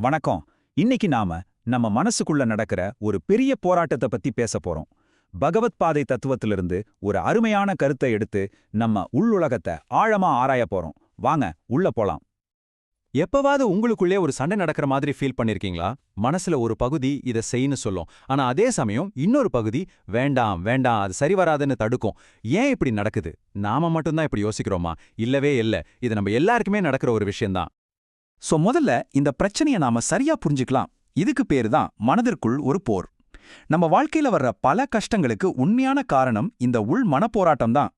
வணக்கம். இன்னைக்கு நாம நம்ம மனசுக்குள்ள நடக்கிற ஒரு பெரிய போராட்டத்தை பத்தி பேச போறோம். பகவத் பாதை தத்துவத்திலிருந்து ஒரு அருமையான கருத்தை எடுத்து நம்ம உள்ளுலகத்தை ஆழமா ஆராய போறோம். வாங்க உள்ள போலாம். எப்பவாவது உங்களுக்குள்ளே ஒரு சண்டை நடக்கிற மாதிரி ஃபீல் பண்ணிருக்கீங்களா? மனசுல ஒரு பகுதி இதை செய்யன்னு சொல்லும். ஆனா அதே சமயம் இன்னொரு பகுதி வேண்டாம் வேண்டாம் அது சரி வராதுன்னு தடுக்கும். ஏன் இப்படி நடக்குது? நாம மட்டும்தான் இப்படி யோசிக்கிறோமா? இல்லவே இல்ல. இது நம்ம எல்லாருக்குமே நடக்கிற ஒரு விஷயம்தான். சோ முதல்ல இந்த பிரச்சனையை நாம சரியா புரிஞ்சுக்கலாம். இதுக்கு பேரு தான் மனதிற்குள் ஒரு போர். நம்ம வாழ்க்கையில வர்ற பல கஷ்டங்களுக்கு உண்மையான காரணம் இந்த உள் மனப்போராட்டம் தான்.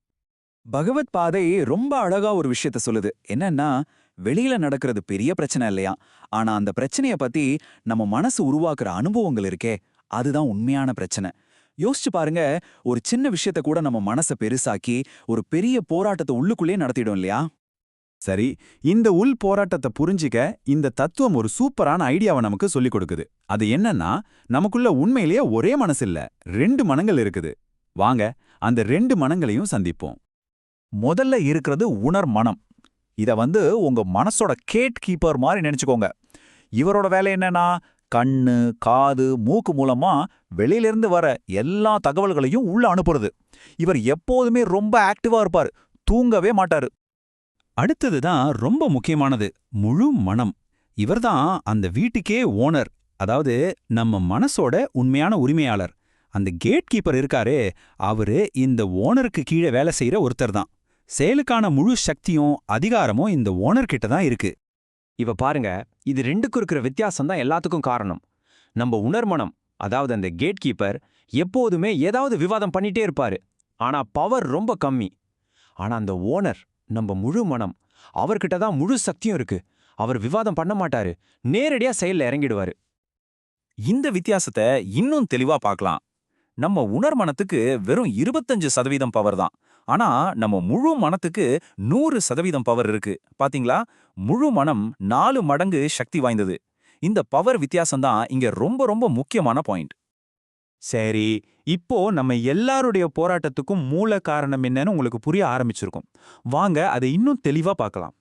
பகவத் பாதை ரொம்ப அழகா ஒரு விஷயத்த சொல்லுது. என்னன்னா வெளியில நடக்கிறது பெரிய பிரச்சனை இல்லையா? ஆனா அந்த பிரச்சனைய பத்தி நம்ம மனசு உருவாக்குற அனுபவங்கள் இருக்கே அதுதான் உண்மையான பிரச்சனை. யோசிச்சு பாருங்க ஒரு சின்ன விஷயத்த கூட நம்ம மனசை பெருசாக்கி ஒரு பெரிய போராட்டத்தை உள்ளுக்குள்ளே நடத்திடும் இல்லையா? சரி இந்த உள் போராட்டத்தை புரிஞ்சிக்க இந்த தத்துவம் ஒரு சூப்பரான ஐடியாவை நமக்கு சொல்லிக் கொடுக்குது. அது என்னன்னா நமக்குள்ள உண்மையிலேயே ஒரே மனசு இல்ல ரெண்டு மனங்கள் இருக்குது. வாங்க அந்த ரெண்டு மனங்களையும் சந்திப்போம். முதல்ல இருக்கிறது உணர் மனம். இத வந்து உங்க மனசோட கேட் கீப்பர் மாதிரி நினைச்சுக்கோங்க. இவரோட வேலை என்னன்னா கண்ணு காது மூக்கு மூலமா வெளியிலிருந்து வர எல்லா தகவல்களையும் உள்ள அனுப்புறது. இவர் எப்போதுமே ரொம்ப ஆக்டிவா இருப்பார். தூங்கவே மாட்டாரு. அடுத்ததுதான் ரொம்ப முக்கியமானது முழு மனம். இவர்தான் அந்த வீட்டுக்கே ஓனர் அதாவது நம்ம மனசோட உண்மையான உரிமையாளர். அந்த கேட் கீப்பர் இருக்காரே அவரு இந்த ஓனருக்கு கீழே வேலை செய்யற ஒருத்தர் தான். செயலுக்கான முழு சக்தியும் அதிகாரமும் இந்த ஓனர்கிட்ட தான் இருக்கு. இவ பாருங்க இது ரெண்டுக்கும் இருக்கிற வித்தியாசம் தான் எல்லாத்துக்கும் காரணம். நம்ம உணர்மனம் அதாவது அந்த கேட் கீப்பர் எப்போதுமே ஏதாவது விவாதம் பண்ணிட்டே இருப்பாரு. ஆனா பவர் ரொம்ப கம்மி. ஆனா அந்த ஓனர் நம்ம முழு மனம் அவர்கிட்ட தான் முழு சக்தியும் இருக்கு. அவர் விவாதம் பண்ண மாட்டாரு. நேரடியா செயல்ல இறங்கிடுவாரு. இந்த வித்தியாசத்தை இன்னும் தெளிவா பார்க்கலாம். நம்ம உணர் மனத்துக்கு வெறும் இருபத்தஞ்சு சதவீதம் பவர் தான். ஆனா நம்ம முழு மனத்துக்கு நூறு சதவீதம் பவர் இருக்கு. பாத்தீங்களா? முழு மனம் நாலு மடங்கு சக்தி வாய்ந்தது. இந்த பவர் வித்தியாசம் தான் இங்க ரொம்ப ரொம்ப முக்கியமான பாயிண்ட் சரி இப்போ நம்ம எல்லாருடைய போராட்டத்துக்கும் மூல காரணம் என்னன்னு உங்களுக்கு புரிய ஆரம்பிச்சிருக்கும். வாங்க அதை இன்னும் தெளிவா பார்க்கலாம்.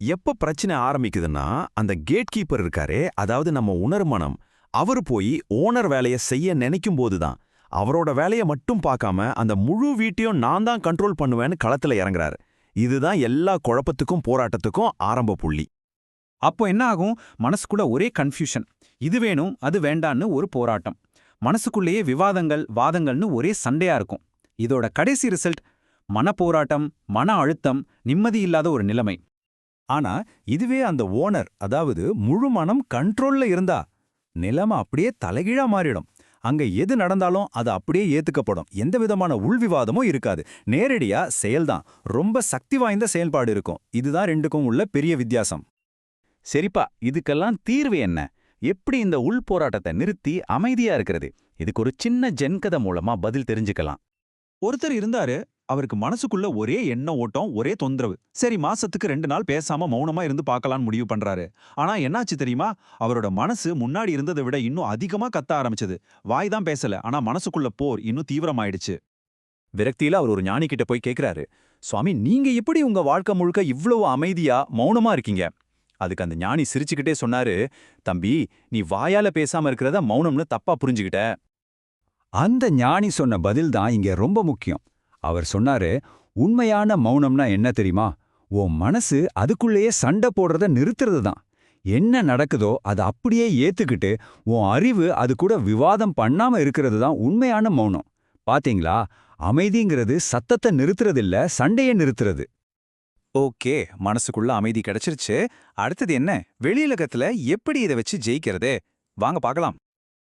எப்ப பிரச்சனை ஆரம்பிக்குதுன்னா அந்த கேட் கீப்பர் இருக்காரே அதாவது நம்ம உணர்மனம் அவர் போய் ஓனர் வேலையை செய்ய நினைக்கும் போதுதான் அவரோட வேலையை மட்டும் பார்க்காம அந்த முழு வீட்டையும் நான் தான் கண்ட்ரோல் பண்ணுவேன்னு களத்துல இறங்குறாரு. இதுதான் எல்லா குழப்பத்துக்கும் போராட்டத்துக்கும் ஆரம்ப புள்ளி. அப்போ என்ன ஆகும்? மனசுக்குள்ள ஒரே கன்ஃபியூஷன் இது வேணும் அது வேண்டான்னு ஒரு போராட்டம். மனசுக்குள்ளேயே விவாதங்கள் வாதங்கள்னு ஒரே சண்டையா இருக்கும். இதோட கடைசி ரிசல்ட் மனப்போராட்டம் மன அழுத்தம் நிம்மதி இல்லாத ஒரு நிலைமை. ஆனா இதுவே அந்த ஓனர் அதாவது முழு மனம் கண்ட்ரோல்ல இருந்தா நிலைமை அப்படியே தலைகீழா மாறிடும். அங்க எது நடந்தாலும் அது அப்படியே ஏத்துக்கப்படும். எந்த விதமான உள்விவாதமும் இருக்காது. நேரடியா செயல்தான். ரொம்ப சக்தி வாய்ந்த செயல்பாடு இருக்கும். இதுதான் ரெண்டுக்கும் உள்ள பெரிய வித்தியாசம். சரிப்பா இதுக்கெல்லாம் தீர்வு என்ன? எப்படி இந்த உள் போராட்டத்தை நிறுத்தி அமைதியா இருக்கிறது? இதுக்கு ஒரு சின்ன ஜென்கதை மூலமா பதில் தெரிஞ்சுக்கலாம். ஒருத்தர் இருந்தாரு அவருக்கு மனசுக்குள்ள ஒரே எண்ண ஓட்டம் ஒரே தொந்தரவு. சரி மாசத்துக்கு ரெண்டு நாள் பேசாம மௌனமா இருந்து பார்க்கலாம்னு முடிவு பண்றாரு. ஆனா என்னாச்சு தெரியுமா? அவரோட மனசு முன்னாடி இருந்ததை விட இன்னும் அதிகமா கத்த ஆரம்பிச்சது. வாய் தான் பேசல ஆனா மனசுக்குள்ள போர் இன்னும் தீவிரமாயிடுச்சு. விரக்தியில அவர் ஒரு ஞானி கிட்ட போய் கேக்குறாரு சுவாமி நீங்க எப்படி உங்க வாழ்க்கை முழுக்க இவ்வளவு அமைதியா மௌனமா இருக்கீங்க? அதுக்கு அந்த ஞானி சிரிச்சுக்கிட்டே சொன்னாரு தம்பி நீ வாயால பேசாம இருக்கிறத மௌனம்னு தப்பா புரிஞ்சுக்கிட்ட. அந்த ஞானி சொன்ன பதில் தான் இங்க ரொம்ப முக்கியம். அவர் சொன்னாரு உண்மையான மௌனம்னா என்ன தெரியுமா? உன் மனசு அதுக்குள்ளேயே சண்டை போடுறத நிறுத்துறது தான். என்ன நடக்குதோ அதை அப்படியே ஏத்துக்கிட்டு உன் அறிவு அது கூட விவாதம் பண்ணாம இருக்கிறது தான் உண்மையான மௌனம். பாத்தீங்களா? அமைதிங்கிறது சத்தத்தை நிறுத்துறதில்ல சண்டையை நிறுத்துறது. ஓகே மனசுக்குள்ள அமைதி கிடைச்சிருச்சு. அடுத்தது என்ன? வெளியுலகத்துல எப்படி இதை வச்சு ஜெயிக்கிறதே? வாங்க பார்க்கலாம்.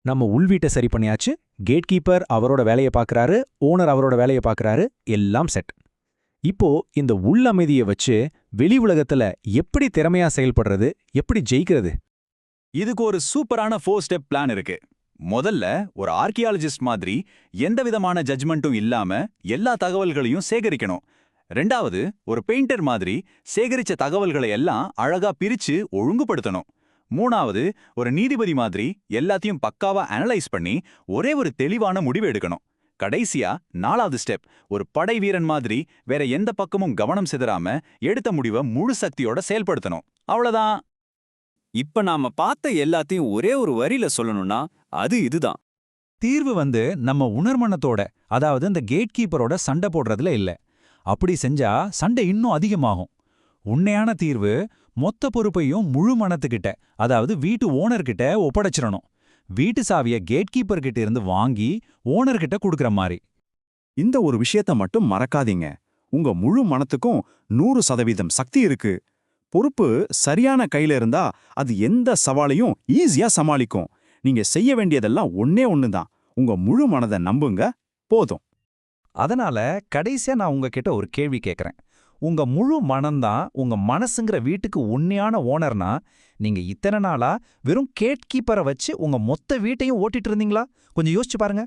நம்ம உள்வீட்டை சரி பண்ணியாச்சு. கேட் கீப்பர் அவரோட வேலையை பார்க்கறாரு ஓனர் அவரோட வேலையை பார்க்கறாரு எல்லாம் செட் இப்போ இந்த உள்ளமைதியை வச்சு வெளி உலகத்துல எப்படி திறமையா செயல்படுறது? எப்படி ஜெயிக்கிறது? இதுக்கு ஒரு சூப்பரான ஃபோர் ஸ்டெப் பிளான் இருக்கு. முதல்ல ஒரு ஆர்கியாலஜிஸ்ட் மாதிரி எந்த விதமான ஜட்ஜ்மெண்ட்டும் இல்லாம எல்லா தகவல்களையும் சேகரிக்கணும். ரெண்டாவது ஒரு பெயிண்டர் மாதிரி சேகரிச்ச தகவல்களை எல்லாம் அழகா பிரிச்சு ஒழுங்குபடுத்தணும். மூணாவது ஒரு நீதிபதி மாதிரி எல்லாத்தையும் பக்காவா அனலைஸ் பண்ணி ஒரே ஒரு தெளிவான முடிவு எடுக்கணும். கடைசியா நாலாவது ஸ்டெப் ஒரு படை வீரன் மாதிரி வேற எந்த பக்கமும் கவனம் சிதறாம எடுத்த முடிவை முழு சக்தியோட செயல்படுத்தணும். அவ்வளவுதான். இப்ப நாம பார்த்த எல்லாத்தையும் ஒரே ஒரு வரியில சொல்லணும்னா அது இதுதான். தீர்வு வந்து நம்ம உணர்மனத்தோட அதாவது இந்த கேட் கீப்பரோட சண்டை போடுறதுல இல்ல. அப்படி செஞ்சா சண்டை இன்னும் அதிகமாகும். உண்மையான தீர்வு மொத்த பொறுப்பையும் முழு மனத்துக்கிட்ட அதாவது வீட்டு ஓனர்கிட்ட ஒப்படைச்சிடணும். வீட்டு சாவிய கேட்கீப்பர் கிட்ட இருந்து வாங்கி ஓனர்கிட்ட கொடுக்கற மாதிரி. இந்த ஒரு விஷயத்த மட்டும் மறக்காதீங்க. உங்க முழு மனத்துக்கும் நூறு சதவீதம் சக்தி இருக்கு. பொறுப்பு சரியான கையில இருந்தா அது எந்த சவாலையும் ஈஸியா சமாளிக்கும். நீங்க செய்ய வேண்டியதெல்லாம் ஒன்னே ஒண்ணுதான். உங்க முழு மனதை நம்புங்க. போதும். அதனால கடைசியா நான் உங்ககிட்ட ஒரு கேள்வி கேட்குறேன் உங்க முழு மனம்தான் உங்க மனசுங்கிற வீட்டுக்கு உண்மையான ஓனர்னா நீங்க இத்தனை நாளா வெறும் கேட் கீப்பரை வச்சு உங்க மொத்த வீட்டையும் ஓட்டிட்டு இருந்தீங்களா? கொஞ்சம் யோசிச்சு பாருங்க.